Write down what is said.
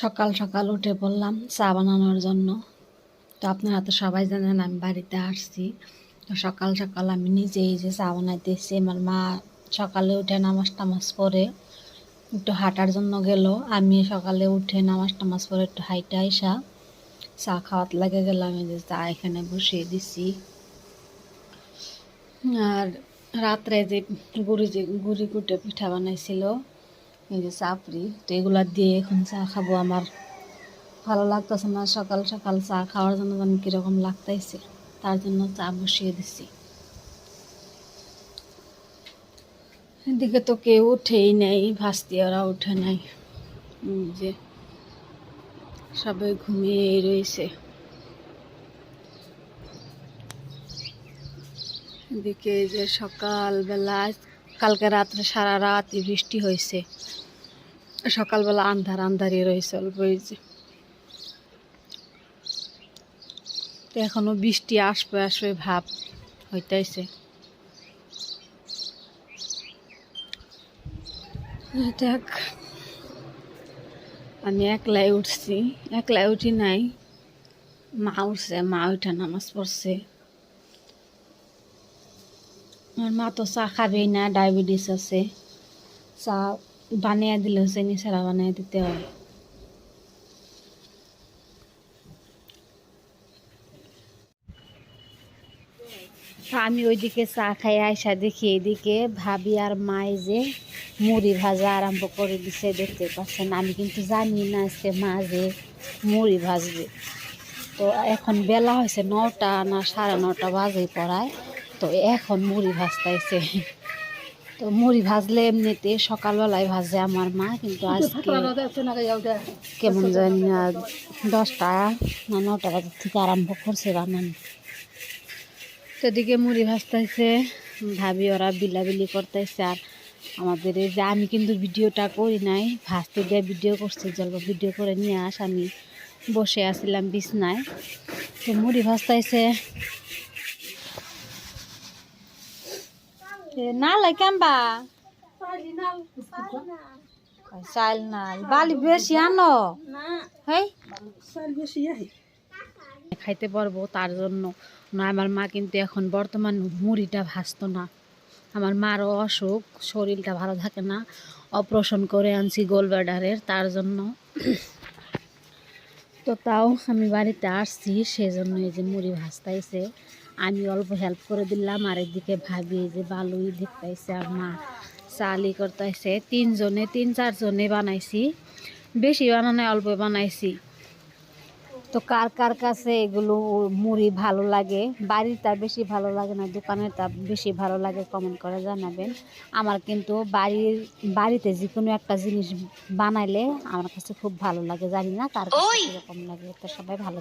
সকাল সকাল উঠে পড়লাম চা বানানোর জন্য। তো আপনারা তো সবাই জানেন আমি বাড়িতে আসছি। তো সকাল সকাল আমি নিজেই যে চা বানাইতেছি, আমার মা সকালে উঠে নামাজ টামাজ পরে একটু হাঁটার জন্য গেল। আমি সকালে উঠে নামাজ টামাজ পরে একটু হাইটে আইসা চা খাওয়াত লাগে গেলাম এই যে চা এখানে বসিয়ে দিছি। আর রাত্রে যে গুড়ি যে, গুড়ি কুটে পিঠা বানাইছিল এই যে চাপড়ি তো এগুলা দিয়ে এখন চা খাব আমার। ভালো লাগতেছে না সকাল সকাল চা খাওয়ার জন্য যেন কীরকম লাগতেছে তার জন্য চা বসিয়ে দিছি। এদিকে তো কেউ উঠেই নেই ওরা উঠে নাই। যে সবাই ঘুমিয়ে রয়েছে। এদিকে যে সকালবেলা কালকে রাত্রে সারা রাতই বৃষ্টি হয়েছে। সকালবেলা আন্ধার আন্ধারই রয়েছে অল্প যে। তো এখনও বৃষ্টি আসবে আসবে ভাব হইতেছে দেখ, আমি একলাই উঠছি, একলাই উঠি নাই। মা উঠছে, মা উঠে নামাজ পড়ছে। আমার মা তো চা খাবেই না ডায়াবেটিস আছে। চা বানিয়ে দিলে চেনি ছাড়া বানিয়ে দিতে হয়। আমি ওইদিকে চা খাই আইসা দেখি এদিকে ভাবি আর মায়ে যে মুড়ি ভাজা আরম্ভ করে দিছে দেখতে পাচ্ছেন। আমি কিন্তু জানি না আজকে মা যে মুড়ি ভাজবে। তো এখন বেলা হয়েছে নটা না সাড়ে নটা বাজে পড়ায়। তো এখন মুড়ি ভাজতেছে তো মুড়ি ভাজলে এমনিতে সকালবেলায় ভাজে আমার মা কিন্তু আজকে কেমন জানি না দশটা না নটা বাজার থেকে আরম্ভ করছে বানানো। তো এদিকে মুড়ি ভাজতেছে ভাবি ওরা বিলাবিলি করতেছে আর আমাদের এই যে আমি কিন্তু ভিডিওটা করি নাই ভাজতে দিয়ে ভিডিও করছি জল ভিডিও করে নিয়ে আস আমি বসে আসছিলাম বিছনায়। তো মুড়ি ভাজতেছে খাইতে পারব তার জন্য। না, আমার মা কিন্তু এখন বর্তমান মুড়িটা ভাজতো না। আমার মারও অসুখ, শরীরটা ভালো থাকে না। অপারেশন করে আনছি গোলব্লাডারের তার জন্য। তো তাও আমি বাড়িতে আসছি, সেজন্য এই যে মুড়ি ভাজতাইছে। আমি অল্প হেল্প করে দিলাম। আর এদিকে ভাবি যে বালুই দেখতেছে আর মা চালি করতেছে তিনজনে তিন চারজনে বানাইছি। বেশি বানানো অল্প বানাইছি। তো কার কার কাছে এগুলো মুড়ি ভালো লাগে? বাড়িরটা বেশি ভালো লাগে না দোকানেরটা বেশি ভালো লাগে কমেন্ট করে জানাবেন। আমার কিন্তু বাড়ির বাড়িতে যে কোনো একটা জিনিস বানাইলে আমার কাছে খুব ভালো লাগে জানি না কার কাছে এরকম লাগে। তো সবাই ভালো থাকে